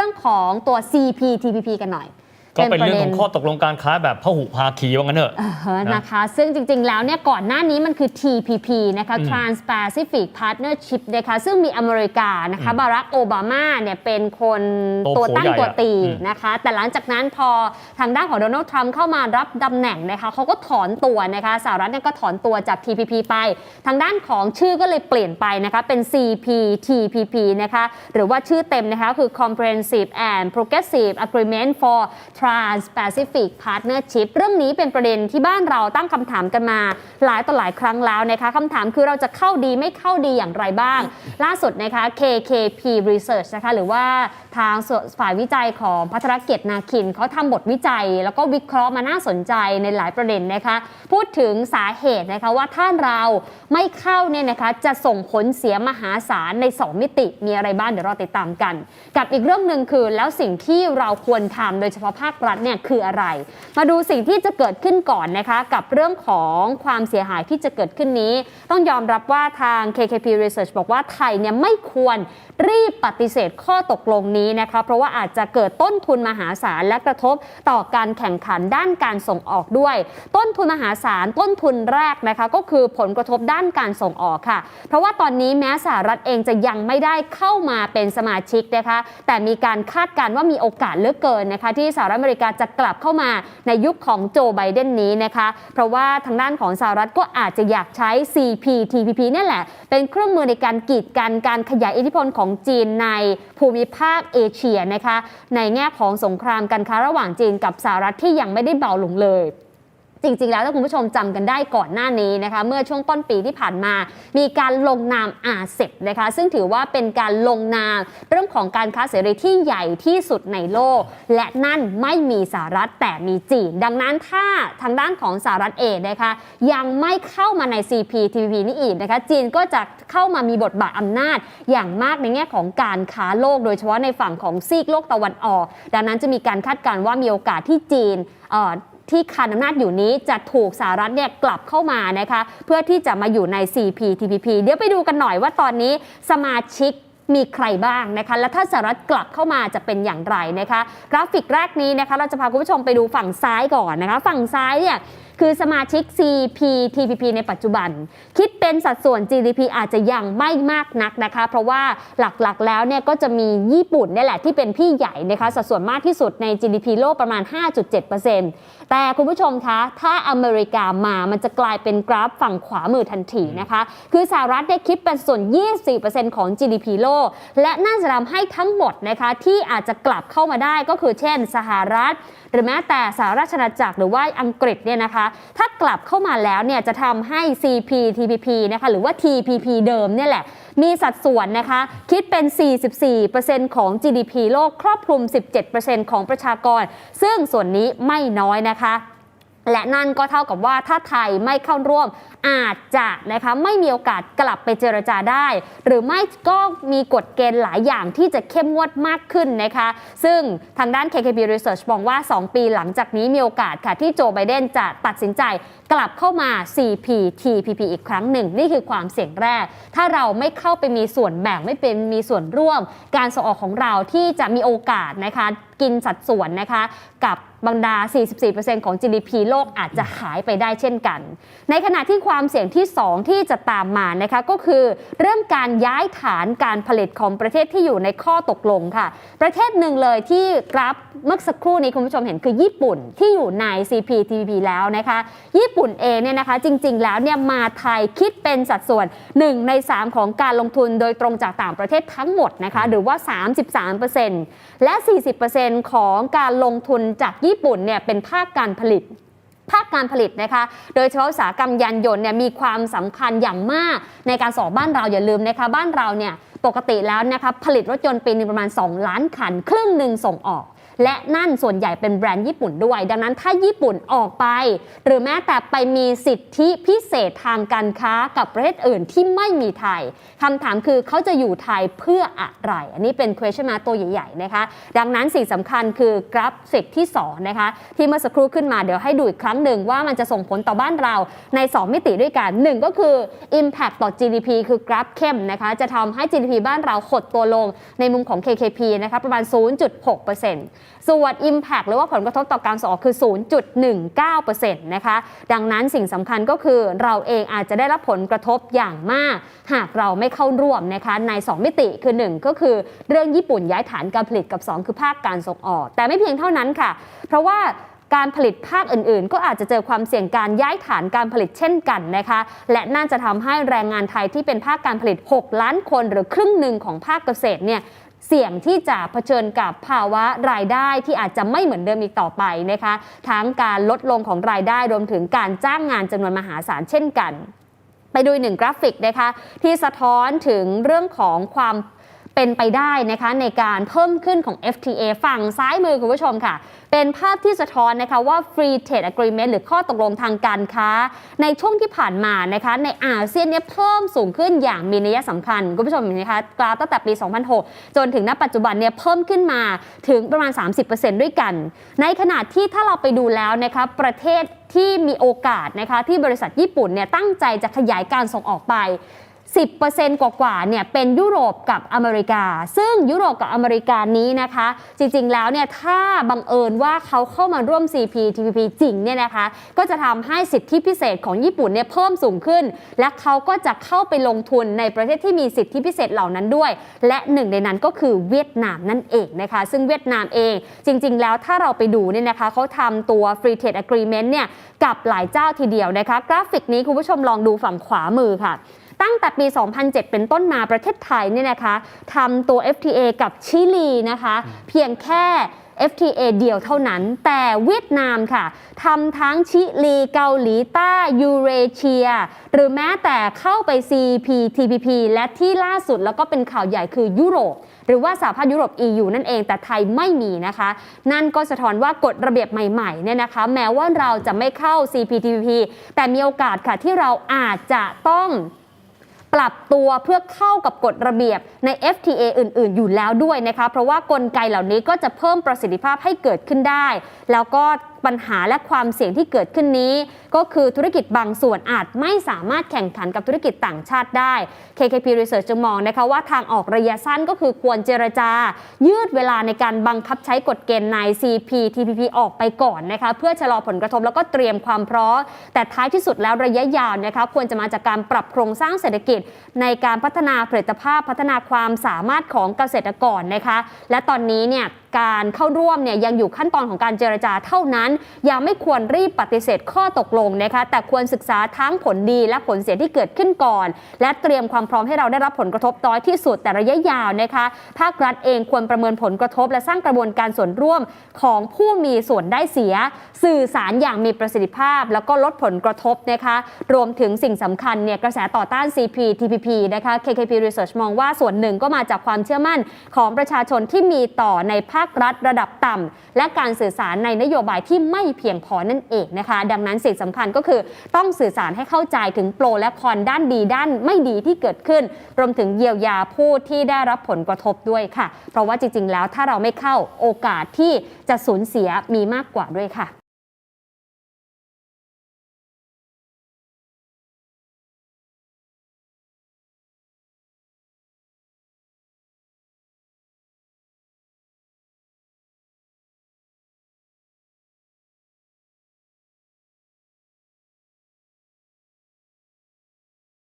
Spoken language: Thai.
รื่องของตัว CPTPP กันหน่อย ก็เป็นเรื่องของข้อตกลงการค้าแบบพหุภาคีว่างั้นเถอะอ่าฮะนะคะ ซึ่งจริง ๆ แล้วเนี่ยก่อนหน้านี้มันคือ TPP นะคะอืม Trans-Pacific Partnership นะคะซึ่งมีอเมริกานะคะบารักโอบามาเนี่ยเป็นคนโตตัวตั้งโผใหญ่ตัวตีอะอืมนะคะ แต่หลังจากนั้นพอทางด้านของโดนัลด์ทรัมป์เข้ามารับตำแหน่งนะคะเขาก็ถอนตัวนะคะสหรัฐเนี่ยก็ถอนตัวจาก TPP ไป ทางด้านของชื่อก็เลยเปลี่ยนไปนะคะเป็น CPTPP นะคะหรือว่าชื่อเต็มนะคะคือ Comprehensive and Progressive Agreement for Trans-Pacific Partnership เรื่องนี้เป็นประเด็นที่บ้านเราตั้งคำถามกันมา หลายต่อหลายครั้งแล้วนะคะคำถามคือเราจะเข้าดีไม่เข้าดีอย่างไรบ้าง ล่าสุดนะคะ KKP Research นะคะหรือว่าทางส่วนฝ่ายวิจัยของพัทรเกียรตินาคินเขาทำบทวิจัย แล้วก็วิเคราะห์มาน่าสนใจในหลายประเด็นนะคะพูดถึงสาเหตุนะคะว่าถ้าเราไม่เข้าเนี่ยนะคะจะส่งผลเสียมหาศาลใน 2 มิติมีอะไรบ้างเดี๋ยวเราติดตามกัน กับอีกเรื่องหนึ่งคือแล้วสิ่งที่เราควรทำโดยเฉพาะภาครัฐเนี่ยคืออะไร มาดูสิ่งที่จะเกิดขึ้นก่อนนะคะ กับเรื่องของความเสียหายที่จะเกิดขึ้นนี้ ต้องยอมรับว่าทาง KKP Research บอกว่าไทยเนี่ยไม่ควรรีบปฏิเสธข้อตกลงนี้นะคะ เพราะว่าอาจจะเกิดต้นทุนมหาศาลและกระทบต่อการแข่งขันด้านการส่งออกด้วย ต้นทุนมหาศาลต้นทุนแรกนะคะก็คือผลกระทบด้านการส่งออกค่ะ เพราะว่าตอนนี้แม้สหรัฐเองจะยังไม่ได้เข้ามาเป็นสมาชิกนะคะ แต่มีการคาดการณ์ว่ามีโอกาสเลือกเกินนะคะ ที่สหรัฐอเมริกาจะกลับเข้ามาในยุคของโจไบเดนนี้นะคะ เพราะว่าทางด้านของสหรัฐก็อาจจะอยากใช้ CPTPP นี่แหละ เป็นเครื่องมือในการกีดกันการขยายอิทธิพลของจีนในภูมิภาคเอเชียนะคะ ในแง่ของสงครามการค้าระหว่างจีนกับสหรัฐที่ยังไม่ได้เบาลงเลย จริง ๆ แล้วถ้าคุณผู้ชมจำกันได้ก่อนหน้านี้นะคะเมื่อช่วงต้นปีที่ผ่านมา มีการลงนามอาเซบนะคะซึ่งถือว่าเป็นการลงนามเรื่องของการค้าเสรีที่ใหญ่ที่สุดในโลก และนั่นไม่มีสหรัฐแต่มีจีน ดังนั้นถ้าทางด้านของสหรัฐเองนะคะยังไม่เข้ามาใน CPTPP นี่อีกนะคะจีนก็จะเข้ามามีบทบาทอำนาจ อย่างมากในแง่ของการค้าโลก โดยเฉพาะในฝั่งของซีกโลกตะวันออก ดังนั้นจะมีการคาดการณ์ว่ามีโอกาสที่จีน ที่คานอำนาจอยู่นี้จะถูกสหรัฐเนี่ยกลับเข้ามานะคะเพื่อที่จะมาอยู่ใน CPTPP เดี๋ยวไปดูกันหน่อยว่าตอนนี้สมาชิกมีใครบ้างนะคะ และถ้าสหรัฐกลับเข้ามาจะเป็นอย่างไรนะคะ กราฟิกแรกนี้นะคะ เราจะพาคุณผู้ชมไปดูฝั่งซ้ายก่อนนะคะ ฝั่งซ้ายเนี่ย คือสมาชิก CPTPP ในปัจจุบัน คิดเป็นสัดส่วน GDP อาจจะยังไม่มากนักนะคะ เพราะว่าหลักๆแล้วเนี่ยก็จะมีญี่ปุ่นเนี่ยแหละที่เป็นพี่ใหญ่นะคะสัดส่วนมากที่สุดใน GDP โลกประมาณ 5.7%แต่คุณผู้ชมคะ ถ้าอเมริกามามันจะกลายเป็นกราฟฝั่งขวามือทันทีนะคะ คือสหรัฐได้คิดเป็นส่วน 24%ของ GDP โลก และน่าจะทำให้ทั้งหมดนะคะที่อาจจะกลับเข้ามาได้ก็คือเช่น สหรัฐ หรือแม้แต่สหราชอาณาจักรหรือว่าอังกฤษเนี่ยนะคะถ้ากลับเข้ามาแล้วเนี่ยจะทำให้ CPTPP นะคะหรือว่า TPP เดิมเนี่ยแหละ มีสัดส่วนนะคะคิดเป็น 44%ของ GDP โลกครอบคลุม 17%ของประชากร ซึ่งส่วนนี้ไม่น้อยนะคะ และนั่นก็เท่ากับว่าถ้าไทยไม่เข้าร่วมอาจจะนะคะไม่มีโอกาสกลับไปเจรจาได้ หรือไม่ก็มีกฎเกณฑ์หลายอย่างที่จะเข้มงวดมากขึ้นนะคะซึ่งทางด้าน KKB Research มองว่า 2 ปีหลังจากนี้มีโอกาสค่ะที่โจไบเดนจะตัดสินใจกลับเข้ามา CPTPP อีกครั้งหนึ่ง นี่คือความเสี่ยงแรก ถ้าเราไม่เข้าไปมีส่วนแบ่งไม่เป็นมีส่วนร่วม การส่งออกของเราที่จะมีโอกาสนะคะกินสัดส่วนนะคะกับ บรรดา 44%ของ GDP โลกอาจจะหายไปได้เช่นกัน ในขณะที่ความเสี่ยงที่ 2 ที่จะตามมานะคะก็คือ เรื่องการย้ายฐานการผลิตของประเทศที่อยู่ในข้อตกลงค่ะ ประเทศหนึ่งเลยที่กราฟเมื่อสักครู่นี้คุณผู้ชมเห็นคือญี่ปุ่นที่อยู่ใน CPTPP แล้วนะคะ ญี่ปุ่นเองเนี่ยนะคะจริง ๆ แล้วเนี่ยมาไทยคิดเป็นสัดส่วน 1 ใน 3 ของการลงทุนโดยตรงจากต่างประเทศทั้งหมดนะคะหรือว่า 33%และ 40%ของการลงทุนจากญี่ปุ่นเนี่ยเป็นภาคการผลิตภาคการผลิตนะคะ โดยเฉพาะอุตสาหกรรมยานยนต์เนี่ยมีความสำคัญอย่างมากในการสอบบ้านเราอย่าลืมนะคะ บ้านเราเนี่ยปกติแล้วนะคะผลิตรถยนต์ปีนึงประมาณ 2 ล้านคัน ครึ่งหนึ่งส่งออก และนั่นส่วนใหญ่เป็นแบรนด์ญี่ปุ่นด้วย ดังนั้นถ้าญี่ปุ่นออกไป หรือแม้แต่ไปมีสิทธิพิเศษทางการค้ากับประเทศอื่นที่ไม่มีไทยคำถามคือเขาจะอยู่ไทยเพื่ออะไร อันนี้เป็น question mark ตัวใหญ่ๆนะคะ ดังนั้นสิ่งสำคัญคือกราฟสิกที่2นะคะที่เมื่อสักครู่ขึ้นมาเดี๋ยวให้ดูอีกครั้งหนึ่งว่ามันจะส่งผลต่อบ้านเราใน 2 มิติด้วยกัน 1 ก็คือ Impact ต่อ GDP คือกราฟเข้มนะคะจะทำให้ GDP บ้านเราหดตัวลงในมุมของ KKP นะคะประมาณ 0.6%ส่วน Impact หรือว่าผลกระทบต่อการส่งออกคือ 0.19%นะคะ ดังนั้นสิ่งสำคัญก็คือเราเองอาจจะได้รับผลกระทบอย่างมาก หากเราไม่เข้าร่วมนะคะใน 2 มิติคือ 1 ก็คือเรื่องญี่ปุ่นย้ายฐานการผลิตกับ 2 คือภาคการส่งออก แต่ไม่เพียงเท่านั้นค่ะ เพราะว่าการผลิตภาคอื่นๆ ก็อาจจะเจอความเสี่ยงการย้ายฐานการผลิตเช่นกันนะคะ และน่าจะทำให้แรงงานไทยที่เป็นภาคการผลิต 6 ล้านคนหรือครึ่งหนึ่งของภาคเกษตรเนี่ย เสี่ยงที่จะเผชิญกับภาวะรายได้ที่อาจจะไม่เหมือนเดิมอีกต่อไปนะคะทั้งการลดลงของรายได้รวมถึงการจ้างงานจำนวนมหาศาลเช่นกัน ไปดูอีกหนึ่งกราฟิกนะคะที่สะท้อนถึงเรื่องของความ เป็นไปได้นะคะในการเพิ่มขึ้นของ FTA ฝั่งซ้ายมือคุณผู้ชมค่ะ เป็นภาพที่สะท้อนนะคะว่า Free Trade Agreement หรือข้อตกลงทางการค้า ในช่วงที่ผ่านมานะคะในอาเซียนเนี่ยเพิ่มสูงขึ้นอย่างมีนัยสำคัญคุณผู้ชมนไหมคะกราฟตั้งแต่ปี 2006 จนถึงณปัจจุบันเนี่ยเพิ่มขึ้นมาถึงประมาณ 30%ด้วยกัน ในขณะที่ถ้าเราไปดูแล้วนะคะประเทศที่มีโอกาสนะคะที่บริษัทญี่ปุ่นเนี่ยตั้งใจจะขยายการส่งออกไป 10%กว่าๆเนี่ยเป็นยุโรปกับอเมริกา ซึ่งยุโรปกับอเมริกานี้นะคะ จริงๆแล้วเนี่ยถ้าบังเอิญว่าเขาเข้ามาร่วม CPTPP จริงเนี่ยนะคะ ก็จะทำให้สิทธิพิเศษของญี่ปุ่นเนี่ยเพิ่มสูงขึ้น และเขาก็จะเข้าไปลงทุนในประเทศที่มีสิทธิพิเศษเหล่านั้นด้วย และหนึ่งในนั้นก็คือเวียดนามนั่นเองนะคะ ซึ่งเวียดนามเองจริง ๆ แล้วถ้าเราไปดูเนี่ยนะคะเขาทำตัว Free Trade Agreement เนี่ยกับหลายเจ้าทีเดียวนะคะ กราฟิกนี้คุณผู้ชมลองดูฝั่งขวามือค่ะ ตั้งแต่ปี 2007 เป็นต้นมาประเทศไทยเนี่ยนะคะทำตัว FTA กับชิลีนะคะ เพียงแค่ FTA เดียวเท่านั้น แต่เวียดนามค่ะทำทั้งชิลีเกาหลีใต้ยูเรเชีย หรือแม้แต่เข้าไป CPTPP และที่ล่าสุดแล้วก็เป็นข่าวใหญ่คือยุโรป หรือว่าสหภาพยุโรป EU นั่นเองแต่ไทยไม่มีนะคะ นั่นก็สะท้อนว่ากฎระเบียบใหม่ๆเนี่ยนะคะ แม้ว่าเราจะไม่เข้า CPTPP แต่มีโอกาสค่ะที่เราอาจจะต้อง ปรับตัวเพื่อเข้ากับกฎระเบียบใน FTA อื่น ๆ อยู่แล้วด้วยนะคะเพราะว่ากลไกเหล่านี้ก็จะเพิ่มประสิทธิภาพให้เกิดขึ้นได้ แล้วก็ ปัญหาและความเสี่ยงที่เกิดขึ้นนี้ ก็คือธุรกิจบางส่วนอาจไม่สามารถแข่งขันกับธุรกิจต่างชาติได้ KKP Research จึงมองนะคะว่าทางออกระยะสั้นก็คือควรเจรจา ยืดเวลาในการบังคับใช้กฎเกณฑ์ใน CPTPP ออกไปก่อนนะคะเพื่อชะลอผลกระทบแล้วก็เตรียมความพร้อมแต่ท้ายที่สุดแล้วระยะยาวนะคะควรจะมาจากการปรับโครงสร้างเศรษฐกิจ ในการพัฒนาผลิตภาพพัฒนาความสามารถของเกษตรกรนะคะและตอนนี้เนี่ยการเข้าร่วมเนี่ยยังอยู่ขั้นตอนของการเจรจาเท่านั้น ยังไม่ควรรีบปฏิเสธข้อตกลงนะคะแต่ควรศึกษาทั้งผลดีและผลเสียที่เกิดขึ้นก่อน และเตรียมความพร้อมให้เราได้รับผลกระทบน้อยที่สุดแต่ระยะยาวนะคะภาครัฐเองควรประเมินผลกระทบ และสร้างกระบวนการส่วนร่วมของผู้มีส่วนได้เสีย สื่อสารอย่างมีประสิทธิภาพ แล้วก็ลดผลกระทบนะคะรวมถึงสิ่งสำคัญเนี่ยกระแสต่อต้าน CPTPP นะคะ KKP Research มองว่าส่วนหนึ่งก็มาจากความเชื่อมั่นของประชาชนที่มีต่อในภาคาครัฐระดับต่ำและการสื่อสารในนโยบายที่ไม่เพียงพอนั่นเองนะคะ ดังนั้นสิ่งสำคัญก็คือต้องสื่อสารให้เข้าใจถึงโปรและคอนด้านดีด้านไม่ดีที่เกิดขึ้น รวมถึงเยียวยาผู้ที่ได้รับผลกระทบด้วยค่ะ เพราะว่าจริงๆ แล้วถ้าเราไม่เข้าโอกาสที่จะสูญเสียมีมากกว่าด้วยค่ะ